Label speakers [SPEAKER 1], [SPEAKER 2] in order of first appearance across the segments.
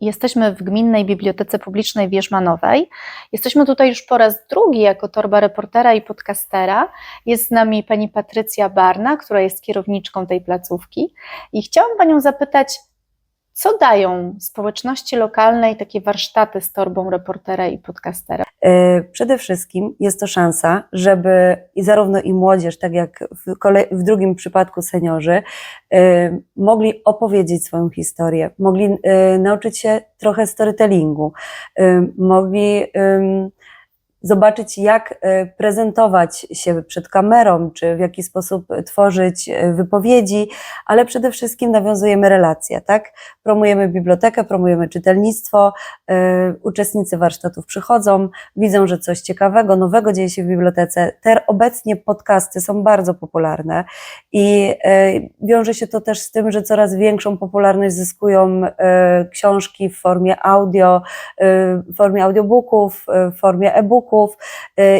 [SPEAKER 1] Jesteśmy w Gminnej Bibliotece Publicznej Wierzmanowej. Jesteśmy tutaj już po raz drugi jako torba reportera i podcastera. Jest z nami pani Patrycja Barna, która jest kierowniczką tej placówki. I chciałam panią zapytać, co dają społeczności lokalnej takie warsztaty z torbą reportera i podcastera?
[SPEAKER 2] E, Przede wszystkim jest to szansa, żeby i zarówno i młodzież, tak jak w, w drugim przypadku seniorzy, e, mogli opowiedzieć swoją historię, mogli e, nauczyć się trochę storytellingu, mogli zobaczyć, jak e, prezentować się przed kamerą, czy w jaki sposób tworzyć e, wypowiedzi, ale przede wszystkim nawiązujemy relacje, tak? Promujemy bibliotekę, promujemy czytelnictwo, e, uczestnicy warsztatów przychodzą, widzą, że coś ciekawego, nowego dzieje się w bibliotece. Te obecnie podcasty są bardzo popularne i e, wiąże się to też z tym, że coraz większą popularność zyskują e, książki w formie audio, e, w formie audiobooków, e, w formie e-booków of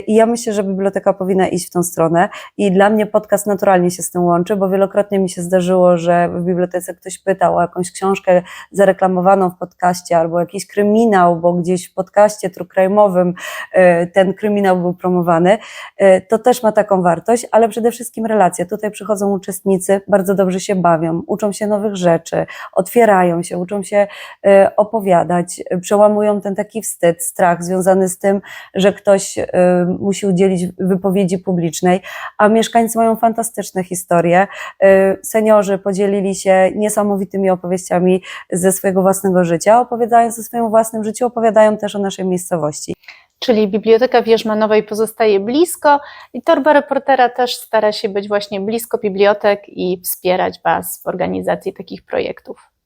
[SPEAKER 2] i ja myślę, że biblioteka powinna iść w tą stronę i dla mnie podcast naturalnie się z tym łączy, bo wielokrotnie mi się zdarzyło, że w bibliotece ktoś pytał o jakąś książkę zareklamowaną w podcaście albo jakiś kryminał, bo gdzieś w podcaście true crime'owym e, ten kryminał był promowany, e, to też ma taką wartość, ale przede wszystkim relacje. Tutaj przychodzą uczestnicy, bardzo dobrze się bawią, uczą się nowych rzeczy, otwierają się, uczą się opowiadać, przełamują ten taki wstyd, strach związany z tym, że ktoś musi udzielić wypowiedzi publicznej, a mieszkańcy mają fantastyczne historie. E, Seniorzy podzielili się niesamowitymi opowieściami ze swojego własnego życia, opowiadając o swoim własnym życiu, opowiadają też o naszej miejscowości.
[SPEAKER 1] Czyli Biblioteka Wierzmanowej pozostaje blisko i torba reportera też stara się być właśnie blisko bibliotek i wspierać Was w organizacji takich projektów.